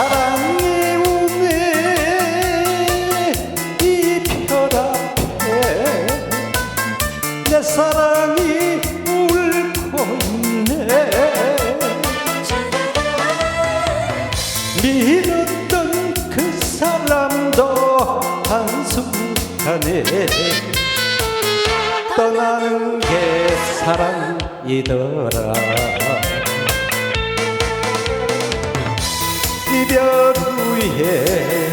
사랑의 운에 이 별앞에 내 사랑이 울고 있네. 믿었던 그 사람도 한순간에 떠나는 게 사랑이더라. 이별 후에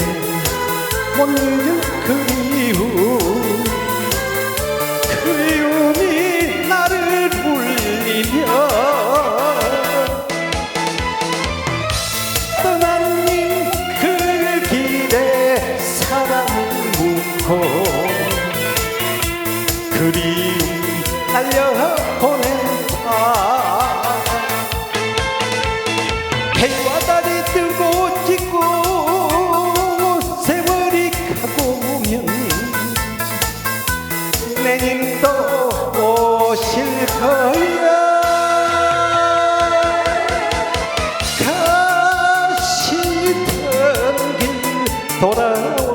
못 잊을 그리움. 그리움이 나를 울리며 떠나는 그 길에 사랑을 묻고 그리움 날려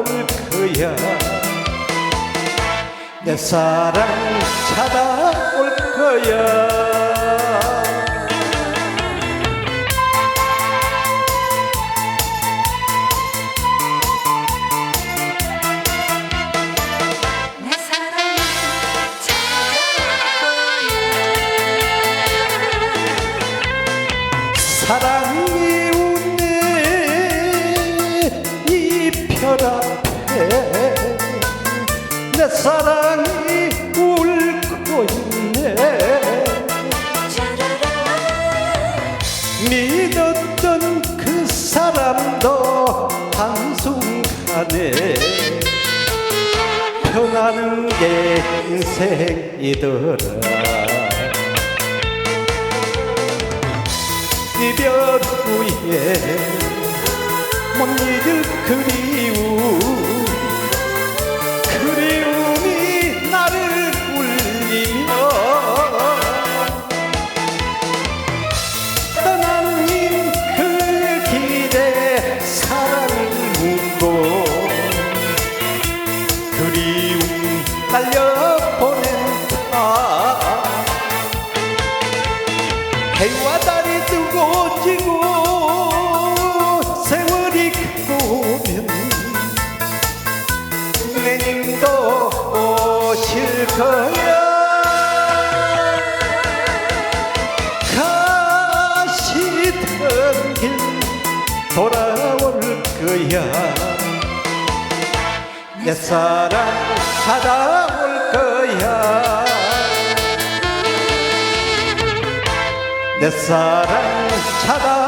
거야. 내 사랑 찾아올 거야. 사랑이 웃네 앞에 내 사랑이 울고 있네. 믿었던 그 사람도 한순간에 변하는 게 인생이더라. 이별 후에 못 잊을 그리움 내님도 오실 거야 가시던 길 돌아올 거야. 내 사랑 찾아올 거야. 내 사랑 찾아